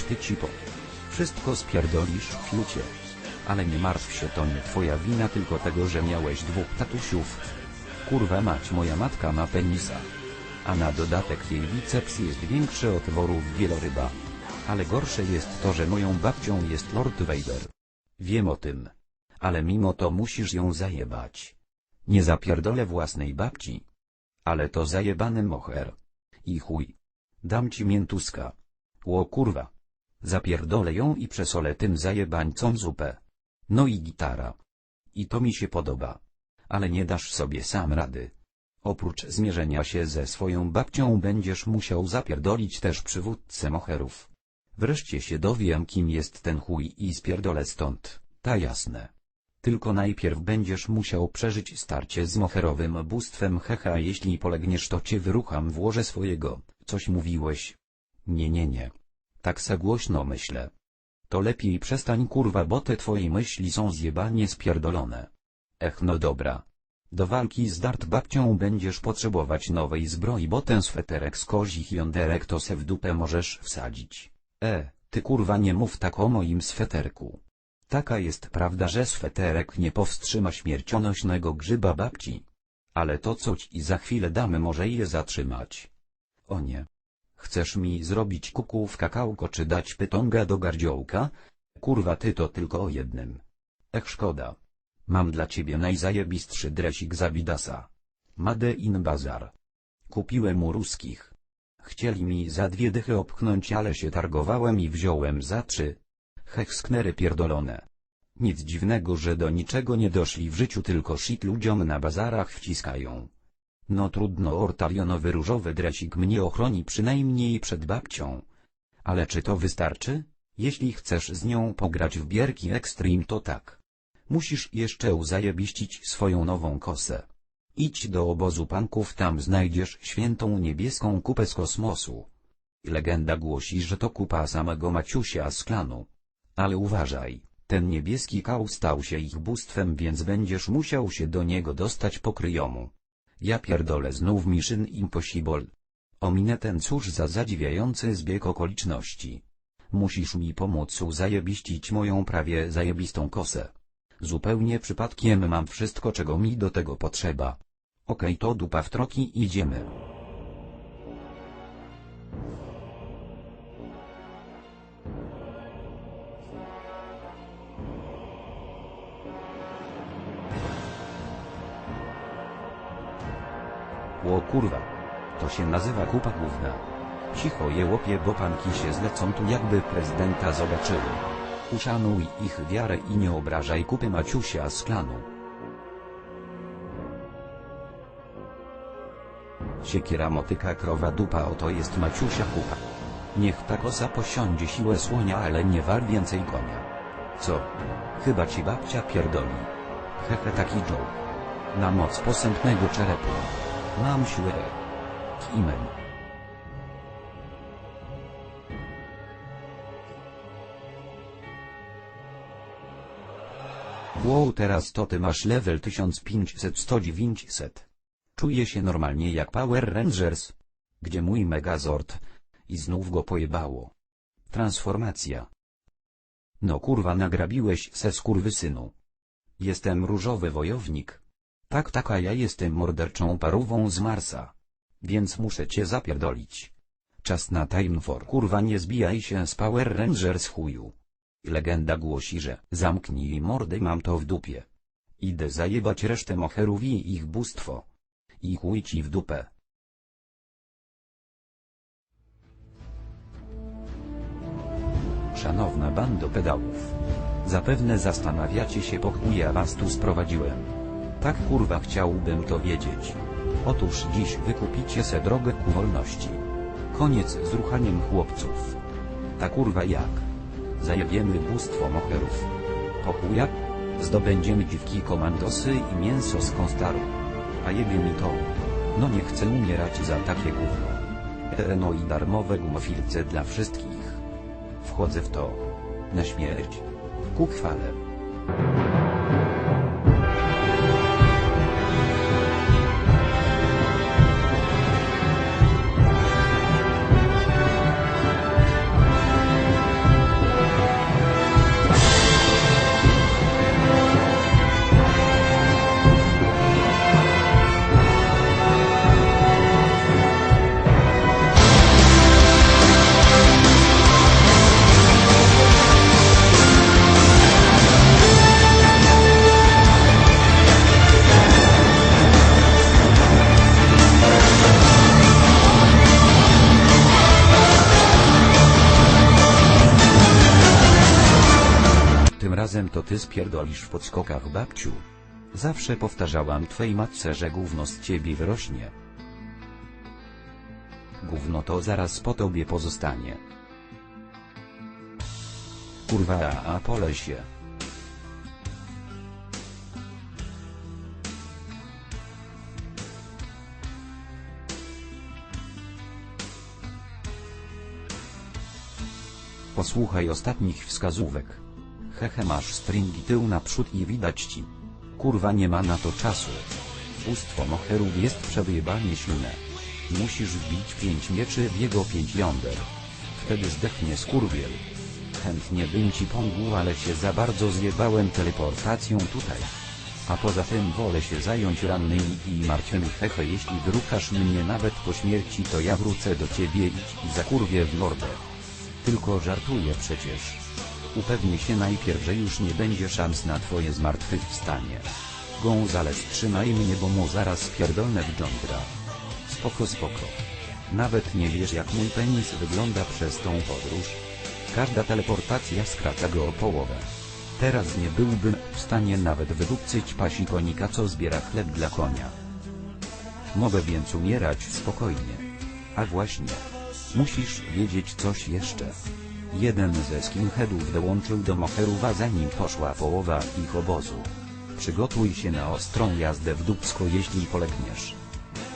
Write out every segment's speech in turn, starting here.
coś ty cipo. Wszystko spierdolisz w fiucie. Ale nie martw się to nie twoja wina tylko tego że miałeś dwóch tatusiów. Kurwa mać moja matka ma penisa. A na dodatek jej biceps jest większy od worów wieloryba. Ale gorsze jest to że moją babcią jest Lord Vader. Wiem o tym. Ale mimo to musisz ją zajebać. Nie zapierdolę własnej babci. Ale to zajebany moher. I chuj. Dam ci miętuska. Ło kurwa. Zapierdolę ją i przesolę tym zajebańcom zupę. No i gitara. I to mi się podoba. Ale nie dasz sobie sam rady. Oprócz zmierzenia się ze swoją babcią będziesz musiał zapierdolić też przywódcę moherów. Wreszcie się dowiem kim jest ten chuj i spierdolę stąd, ta jasne. Tylko najpierw będziesz musiał przeżyć starcie z moherowym bóstwem heha jeśli polegniesz to cię wyrucham w łoże swojego, coś mówiłeś. Nie nie nie. Tak se głośno myślę. To lepiej przestań kurwa bo te twoje myśli są zjebanie spierdolone. Ech no dobra. Do walki z dart babcią będziesz potrzebować nowej zbroi bo ten sweterek z kozich jąderek to se w dupę możesz wsadzić. E, ty kurwa nie mów tak o moim sweterku. Taka jest prawda że sweterek nie powstrzyma śmiercionośnego grzyba babci. Ale to co ci za chwilę damy może je zatrzymać. O nie. Chcesz mi zrobić kuku w kakałko czy dać pytonga do gardziołka? Kurwa ty to tylko o jednym. Ech szkoda. Mam dla ciebie najzajebistszy dresik z Abidasa. Made in Bazar. Kupiłem u ruskich. Chcieli mi za dwie dychy opchnąć ale się targowałem i wziąłem za trzy. Hech sknery pierdolone. Nic dziwnego że do niczego nie doszli w życiu tylko shit ludziom na bazarach wciskają. No trudno ortalionowy różowy dresik mnie ochroni przynajmniej przed babcią. Ale czy to wystarczy? Jeśli chcesz z nią pograć w bierki Extreme to tak. Musisz jeszcze uzajebiścić swoją nową kosę. Idź do obozu panków tam znajdziesz świętą niebieską kupę z kosmosu. Legenda głosi że to kupa samego Maciusia z klanu. Ale uważaj, ten niebieski kał stał się ich bóstwem więc będziesz musiał się do niego dostać po kryjomu. Ja pierdolę znów Mission Impossible. Ominę ten cóż za zadziwiający zbieg okoliczności. Musisz mi pomóc uzajebiścić moją prawie zajebistą kosę. Zupełnie przypadkiem mam wszystko czego mi do tego potrzeba. Okej to dupa w troki idziemy. Ło kurwa. To się nazywa kupa główna. Cicho je łopie bo panki się zlecą tu jakby prezydenta zobaczyły. Uszanuj ich wiarę i nie obrażaj kupy Maciusia z klanu. Siekiera motyka krowa dupa oto jest Maciusia kupa. Niech ta kosa posiądzie siłę słonia ale nie war więcej konia. Co? Chyba ci babcia pierdoli. Hehe taki joke. Na moc posępnego czerepu. Mam siłę. Himen. Wow teraz to ty masz level 1500 10900. Czuję się normalnie jak Power Rangers. Gdzie mój Megazord? I znów go pojebało. Transformacja. No kurwa nagrabiłeś se skurwysynu. Jestem różowy wojownik. Tak taka ja jestem morderczą parówą z Marsa. Więc muszę cię zapierdolić. Czas na time for kurwa nie zbijaj się z Power Rangers chuju. Legenda głosi, że zamknij mordy mam to w dupie. Idę zajebać resztę moherów i ich bóstwo. I chuj ci w dupę. Szanowna bando pedałów. Zapewne zastanawiacie się po chuj ja was tu sprowadziłem. Tak kurwa chciałbym to wiedzieć. Otóż dziś wykupicie se drogę ku wolności. Koniec z ruchaniem chłopców. Ta kurwa jak? Zajebiemy bóstwo moherów. Po chuja? Zdobędziemy dziwki komandosy i mięso z konstaru. A jebie mi to. No nie chcę umierać za takie gówno. E no i darmowe gumofilce dla wszystkich. Wchodzę w to. Na śmierć. Ku chwale. Ty spierdolisz w podskokach babciu. Zawsze powtarzałam twej matce, że gówno z ciebie wyrośnie. Gówno to zaraz po tobie pozostanie. Kurwa a, a pole się. Posłuchaj ostatnich wskazówek. Hehe masz stringi tył naprzód i widać ci. Kurwa nie ma na to czasu. Bóstwo moherów jest przewyjebanie silne. Musisz wbić pięć mieczy w jego pięć jąder. Wtedy zdechnie skurwiel. Chętnie bym ci pomógł ale się za bardzo zjebałem teleportacją tutaj. A poza tym wolę się zająć rannymi i martwymi hehe jeśli wyruchasz mnie nawet po śmierci to ja wrócę do ciebie idź i zakurwię w mordę. Tylko żartuję przecież. Upewnię się najpierw, że już nie będzie szans na twoje zmartwychwstanie. Gonzales trzymaj mnie, bo mu zaraz pierdolne wygląda. Spoko spoko. Nawet nie wiesz jak mój penis wygląda przez tą podróż. Każda teleportacja skraca go o połowę. Teraz nie byłbym w stanie nawet wydupcyć pasi konika co zbiera chleb dla konia. Mogę więc umierać spokojnie. A właśnie. Musisz wiedzieć coś jeszcze. Jeden ze skinheadów dołączył do moherów zanim poszła połowa ich obozu. Przygotuj się na ostrą jazdę w dupsko jeśli polegniesz.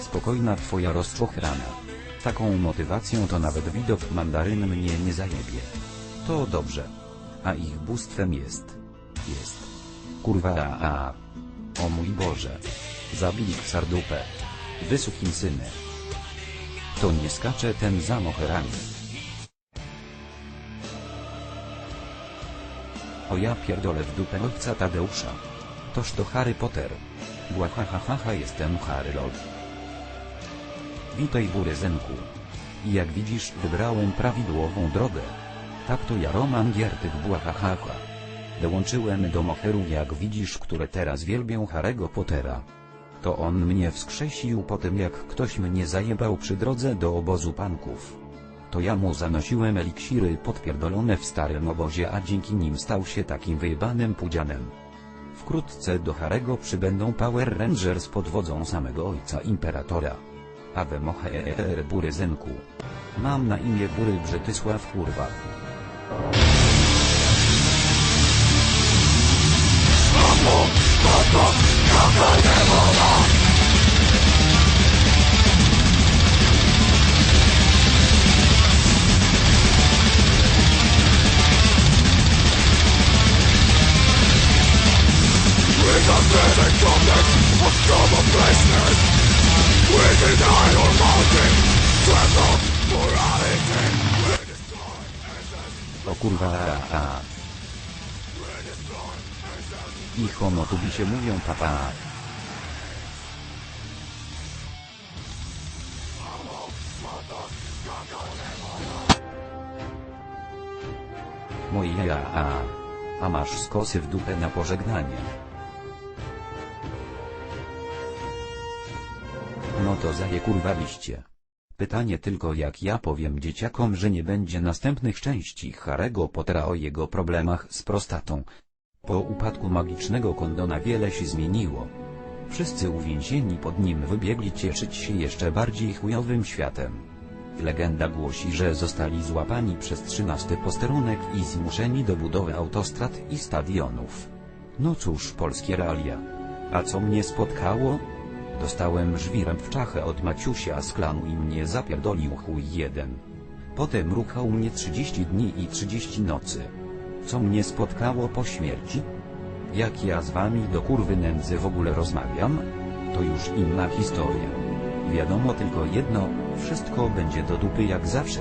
Spokojna twoja rozczochrana. Taką motywacją to nawet widok mandaryn mnie nie zajebie. To dobrze. A ich bóstwem jest. Jest. Kurwa a, a. O mój Boże. Zabij sardupę. Wysuchin syny. To nie skacze ten za moherami. O ja pierdolę w dupę ojca Tadeusza. Toż to Harry Potter. Błahahaha jestem Harry Lol. Witaj Buryzenku. I jak widzisz wybrałem prawidłową drogę. Tak to ja Roman Giertych błahahaha. Dołączyłem do moherów jak widzisz które teraz wielbią Harry'ego Pottera. To on mnie wskrzesił po tym jak ktoś mnie zajebał przy drodze do obozu panków. To ja mu zanosiłem eliksiry podpierdolone w starym obozie a dzięki nim stał się takim wyjebanym pudzianem. Wkrótce do Harego przybędą Power Rangers pod wodzą samego ojca Imperatora. Ave moher Buryzynku. Mam na imię Bury Brzetysław kurwa. O kurwa a, a. I homo tu się mówią papa. Moje ja a. A masz skosy w dupę na pożegnanie. To zaje kurwa. Pytanie tylko jak ja powiem dzieciakom, że nie będzie następnych części Harego Pottera o jego problemach z prostatą. Po upadku magicznego kondona wiele się zmieniło. Wszyscy uwięzieni pod nim wybiegli cieszyć się jeszcze bardziej chujowym światem. Legenda głosi, że zostali złapani przez trzynasty posterunek i zmuszeni do budowy autostrad i stadionów. No cóż, polskie realia. A co mnie spotkało? Dostałem żwirem w czachę od Maciusia z klanu i mnie zapierdolił chuj jeden. Potem ruchał mnie 30 dni i 30 nocy. Co mnie spotkało po śmierci? Jak ja z wami do kurwy nędzy w ogóle rozmawiam? To już inna historia. Wiadomo tylko jedno, wszystko będzie do dupy jak zawsze.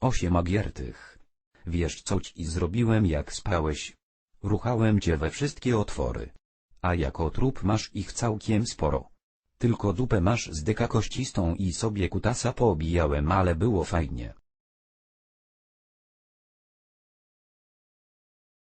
Osiem agiertych. Wiesz co ci zrobiłem jak spałeś? Ruchałem cię we wszystkie otwory. A jako trup masz ich całkiem sporo. Tylko dupę masz z dyka kościstą i sobie kutasa poobijałem ale było fajnie.